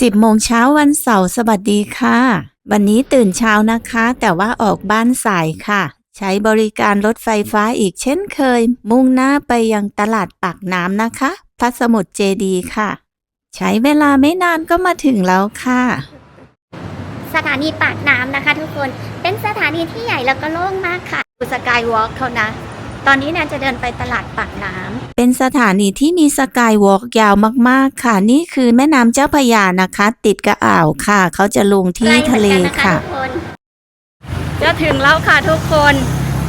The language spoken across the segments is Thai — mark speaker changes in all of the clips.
Speaker 1: 10โมงเช้าวันเสาร์สวัสดีค่ะ วันนี้ตื่นเช้านะคะ แต่ว่าออกบ้านสายค่ะ ใช้บริการรถไฟฟ้าอีกเช่นเคย มุ่งหน้าไปยังตลาดปากน้ำนะคะ พระสมุทรเจดีย์ค่ะ ใช้เวลาไม่นานก็มาถึงแล้วค่ะ
Speaker 2: สถานีปากน้ำนะคะทุกคนเป็นสถานีที่ใหญ่แล้วก็โล่งมากค่ะดูสกายวอล์กเขานะ ตอนนี้แนนจะเดินไปตลาดปากน้ำ
Speaker 1: เป็นสถานีที่มีสกายวอล์กยาวมากๆ ค่ะ นี่คือแม่น้ำเจ้าพระยานะคะ ติดกับอ่าวค่ะ เขาจะลงที่ทะเลค่ะ
Speaker 2: ทุกคน
Speaker 3: จะถึงแล้วค่ะทุกคน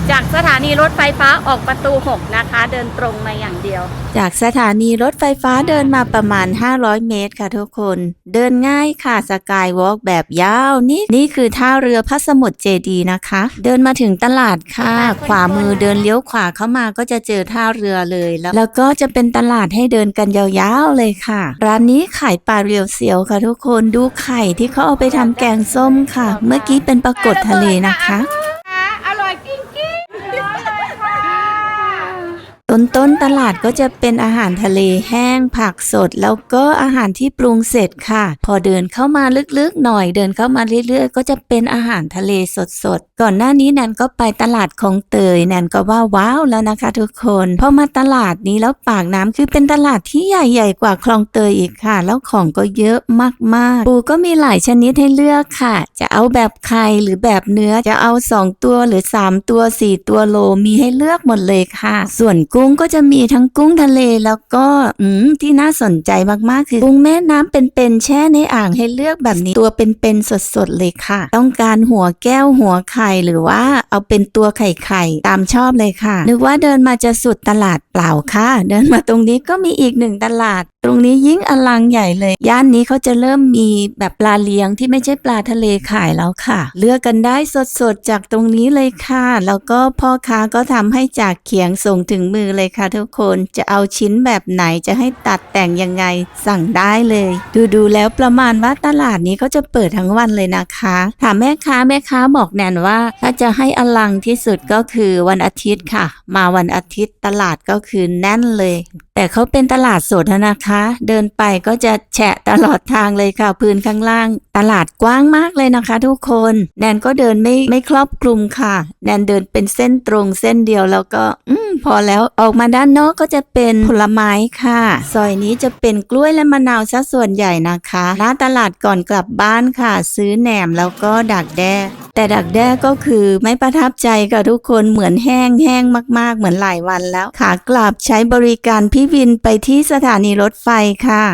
Speaker 3: จากสถานีรถไฟฟ้าออกประตู 6 นะคะ เดินตรงมาอย่างเดียว
Speaker 1: จากสถานีรถไฟฟ้าเดินมาประมาณ 500 เมตรค่ะทุกคน เดินง่ายค่ะสกายวอล์กแบบยาวนี่นี่คือท่าเรือพระสมุทรเจดีนะคะ เดินมาถึงตลาดค่ะ ขวามือเดินเลี้ยวขวาเข้ามาก็จะเจอท่าเรือเลยแล้ว แล้วก็จะเป็นตลาดให้เดินกันยาวๆเลยค่ะ ร้านนี้ขายปลาเรียวเสียวค่ะทุกคนดูไข่ที่เขาเอาไปทำแกงส้มค่ะ เมื่อกี้เป็นปลากดทะเลนะคะ
Speaker 3: อร่อยจริง
Speaker 1: ต้นต้นตลาดก็จะเป็นอาหารทะเลแห้งผักสด แล้วก็อาหารที่ปรุงเสร็จค่ะ พอเดินเข้ามาลึกๆหน่อยเดินเข้ามาเรื่อยๆ ก็จะเป็นอาหารทะเลสดๆ ก่อนหน้านี้แนนก็ไปตลาดของเตยแนนก็ว่าว้าวแล้วนะคะ ทุกคนพอมาตลาดนี้แล้วปากน้ำคือเป็นตลาดที่ใหญ่ๆกว่าคลองเตยอีกค่ะ แล้วของก็เยอะมากๆ ปูก็มีหลายชนิดให้เลือกค่ะ จะเอาแบบไข่หรือแบบเนื้อจะเอาสองตัวหรือสามตัวสี่ตัวโลมีให้เลือกหมดเลยค่ะ ส่วนกุุ้้งก็จะมีทั้งกุ้งทะเลแล้วก็อืมที่น่าสนใจมากๆ คือกุ้งแม่น้ำเป็นๆแช่ในอ่างให้เลือกแบบนี้ตัวเป็นๆสดๆเลยค่ะ ต้องการหัวแก้วหัวไข่หรือว่าเอาเป็นตัวไข่ไข่ๆตามชอบเลยค่ะนึกว่าเดินมาจะสุดตลาดเปล่าค่ะ เดินมาตรงนี้ก็มีอีกหนึ่งตลาด ตรงนี้ยิ่งอลังใหญ่เลย ย่านนี้เขาจะเริ่มมีแบบปลาเลี้ยงที่ไม่ใช่ปลาทะเลขายแล้วค่ะ เลือกกันได้สดๆ จากตรงนี้เลยค่ะ แล้วก็พ่อค้าก็ทำให้จากเขียงส่งถึงมือเลยค่ะทุกคนจะเอาชิ้นแบบไหนจะให้ตัดแต่งยังไงสั่งได้เลย ดูดูๆแล้วประมาณว่าตลาดนี้เขาจะเปิดทั้งวันเลยนะคะถามแม่ค้าแม่ค้าบอกแนนว่า ถ้าจะให้อลังที่สุดก็คือวันอาทิตย์ค่ะ มาวันอาทิตย์ตลาดก็คือแน่นเลยแต่เขาเป็นตลาดสดนะคะ เดินไปก็จะแฉะตลอดทางเลยค่ะ พื้นข้างล่าง ตลาดกว้างมากเลยนะคะ ทุกคน แนนก็เดินไม่ไม่ครอบคลุมค่ะ แนนเดินเป็นเส้นตรงเส้นเดียวแล้วก็ อืมพอแล้วออกมาด้านนอกก็จะเป็นผลไม้ค่ะ ซอยนี้จะเป็นกล้วยและมะนาวซะส่วนใหญ่นะคะหน้าตลาดก่อนกลับบ้านค่ะ ซื้อแหนมแล้วก็ดักแด้ แต่ดักแด้ก็คือไม่ประทับใจกับทุกคนเหมือนแห้งแห้งมาก ๆ เหมือนหลายวันแล้วขากลับใช้บริการพี่วินไปที่สถานีรถไฟค่ะ